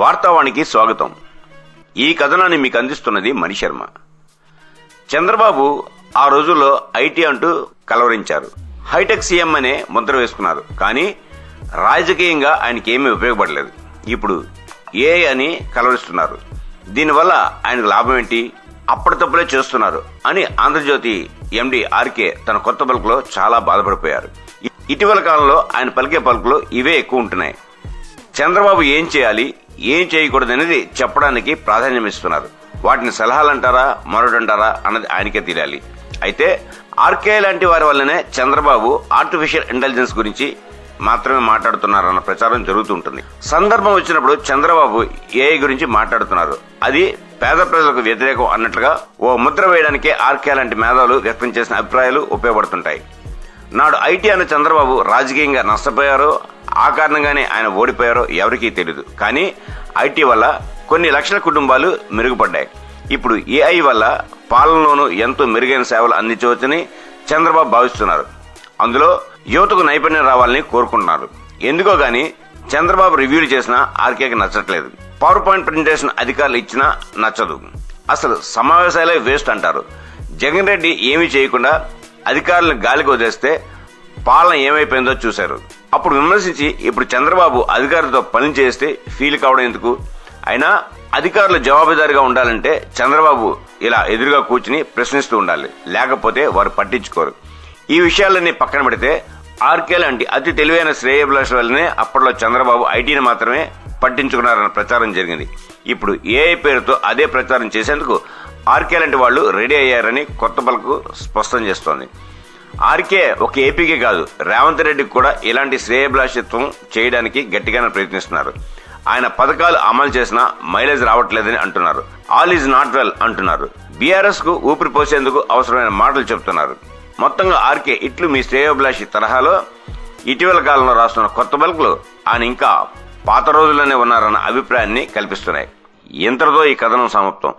వార్తావాణికి స్వాగతం. ఈ కథనాన్ని మీకు అందిస్తున్నది మణిశర్మ చంద్రబాబు ఆ రోజుల్లో ఐటీ అంటూ కలవరించారు. హైటెక్ సీఎం అనే ముద్ర వేసుకున్నారు. కానీ రాజకీయంగా ఆయనకి ఏమీ ఉపయోగపడలేదు. ఇప్పుడు ఏ అని కలవరిస్తున్నారు. దీనివల్ల ఆయనకు లాభం ఏంటి అప్పటితప్పులే చేస్తున్నారు అని ఆంధ్రజ్యోతి ఎండి ఆర్కే తన కొత్త పలుకులో చాలా బాధపడిపోయారు. ఇటీవల కాలంలో ఆయన పలికే పలుకులు ఇవే ఎక్కువ ఉంటున్నాయి. చంద్రబాబు ఏం చేయాలి ఏం చేయకూడదనేది చెప్పడానికి ప్రాధాన్యం ఇస్తున్నారు. వాటిని సలహాలంటారా మరొకటంటారా అన్నది ఆయనకే తెలియాలి. అయితే ఆర్కే లాంటి వారి వల్లనే చంద్రబాబు ఆర్టిఫిషియల్ ఇంటెలిజెన్స్ గురించి మాత్రమే మాట్లాడుతున్నారన్న ప్రచారం జరుగుతుంటుంది. సందర్భం వచ్చినప్పుడు చంద్రబాబు ఏఐ గురించి మాట్లాడుతున్నారు. అది పేద ప్రజలకు వ్యతిరేకం అన్నట్లుగా ఓ ముద్ర వేయడానికి ఆర్కే లాంటి మేధావులు వ్యక్తం చేసిన అభిప్రాయాలు ఉపయోగపడుతుంటాయి. నాడు ఐటీ అన్న చంద్రబాబు రాజకీయంగా నష్టపోయారో ఆ కారణంగానే ఆయన ఓడిపోయారో ఎవరికీ తెలియదు కానీ ఐటీ వల్ల కొన్ని లక్షల కుటుంబాలు మెరుగుపడ్డాయి. ఇప్పుడు ఏఐ వల్ల పాలనలోనూ ఎంతో మెరుగైన సేవలు అందించవచ్చని చంద్రబాబు భావిస్తున్నారు. అందులో యువతకు నైపుణ్యం రావాలని కోరుకుంటున్నారు. ఎందుకో గాని చంద్రబాబు రివ్యూలు చేసినా ఆర్కేకి నచ్చట్లేదు. పవర్ పాయింట్ ప్రజెంటేషన్ అధికారులు ఇచ్చినా నచ్చదు. అసలు సమావేశాలే వేస్ట్ అంటారు. జగన్ రెడ్డి ఏమీ చేయకుండా అధికారులను గాలికి వదిలేస్తే పాలన ఏమైపోయిందో చూశారు. అప్పుడు విమర్శించి ఇప్పుడు చంద్రబాబు అధికారులతో పని చేస్తే ఫీల్ కావడం ఎందుకు? అయినా అధికారులు జవాబుదారిగా ఉండాలంటే చంద్రబాబు ఇలా ఎదురుగా కూర్చుని ప్రశ్నిస్తూ ఉండాలి. లేకపోతే వారు పట్టించుకోరు. ఈ విషయాలన్నీ పక్కన పెడితే ఆర్కే లాంటి అతి తెలివైన శ్రేయభిలాష వల్లనే అప్పట్లో చంద్రబాబు ఐటీని మాత్రమే పట్టించుకున్నారన్న ప్రచారం జరిగింది. ఇప్పుడు ఏఐ పేరుతో అదే ప్రచారం చేసేందుకు ఆర్కే లాంటి వాళ్ళు రెడీ అయ్యారని కొత్త పలుకు స్పష్టం చేస్తోంది. ఆర్కే ఒక ఏపీకే కాదు రేవంత్ రెడ్డికి కూడా ఇలాంటి శ్రేయభిలాషిత్వం చేయడానికి గట్టిగానే ప్రయత్నిస్తున్నారు. ఆయన పథకాలు అమలు చేసినా మైలేజ్ రావట్లేదని అంటున్నారు. ఆల్ ఈజ్ నాట్ వెల్ అంటున్నారు. బీఆర్ఎస్కు ఊపిరి పోసేందుకు అవసరమైన మాటలు చెప్తున్నారు. మొత్తంగా ఆర్కే ఇట్లు మీ శ్రేయోభిలాషి తరహాలో ఇటీవల కాలంలో రాస్తున్న కొత్త బల్కులు ఆయన ఇంకా పాత రోజుల్లోనే ఉన్నారన్న అభిప్రాయాన్ని కల్పిస్తున్నాయి. ఇంతటితో ఈ కథనం సమాప్తం.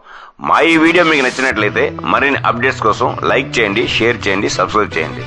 మా ఈ వీడియో మీకు నచ్చినట్లయితే మరిన్ని అప్డేట్స్ కోసం లైక్ చేయండి షేర్ చేయండి సబ్స్క్రైబ్ చేయండి.